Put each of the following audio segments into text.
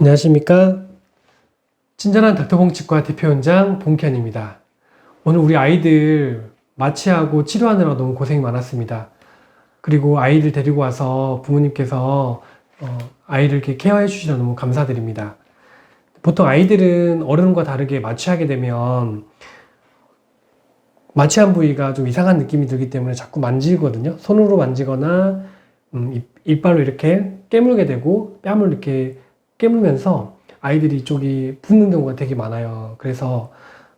안녕하십니까. 친절한 닥터공치과 대표원장 봉현입니다. 오늘 우리 아이들 마취하고 치료하느라 너무 고생이 많았습니다. 그리고 아이들 데리고 와서 부모님께서 어, 아이를 이렇게 케어해 주시려 너무 감사드립니다. 보통 아이들은 어른과 다르게 마취하게 되면 마취한 부위가 좀 이상한 느낌이 들기 때문에 자꾸 만지거든요. 손으로 만지거나 음, 입, 이빨로 이렇게 깨물게 되고 뺨을 이렇게 깨물면서 아이들이 이쪽이 붓는 경우가 되게 많아요. 그래서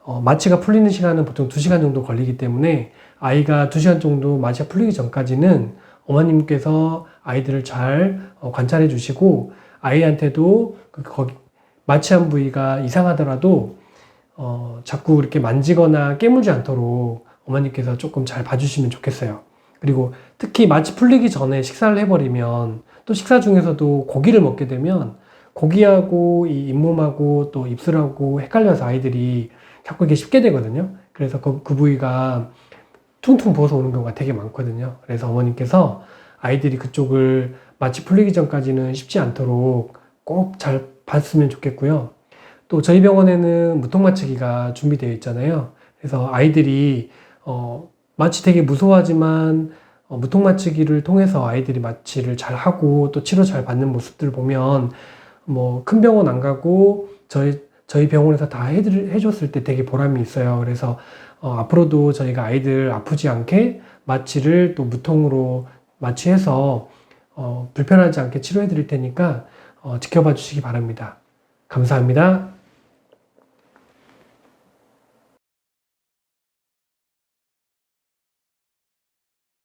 어, 마취가 풀리는 시간은 보통 2시간 정도 걸리기 때문에 아이가 2시간 정도 마취가 풀리기 전까지는 어머님께서 아이들을 잘 어, 관찰해 주시고 아이한테도 그 거기 마취한 부위가 이상하더라도 어, 자꾸 이렇게 만지거나 깨물지 않도록 어머니께서 조금 잘 봐주시면 좋겠어요. 그리고 특히 마취 풀리기 전에 식사를 해버리면 또 식사 중에서도 고기를 먹게 되면 고기하고 이 잇몸하고 또 입술하고 헷갈려서 아이들이 자꾸 이게 쉽게 되거든요. 그래서 그, 그 부위가 퉁퉁 부어서 오는 경우가 되게 많거든요. 그래서 어머님께서 아이들이 그쪽을 마취 풀리기 전까지는 쉽지 않도록 꼭 잘 봤으면 좋겠고요. 또 저희 병원에는 무통마취기가 준비되어 있잖아요. 그래서 아이들이 어, 마취 되게 무서워하지만 어, 무통마취기를 통해서 아이들이 마취를 잘 하고 또 치료 잘 받는 모습들을 보면 뭐 큰 병원 안 가고 저희 저희 병원에서 다 해드, 해줬을 때 되게 보람이 있어요. 그래서 어, 앞으로도 저희가 아이들 아프지 않게 마취를 또 무통으로 마취해서 어, 불편하지 않게 치료해 드릴 테니까 어, 지켜봐 주시기 바랍니다. 감사합니다.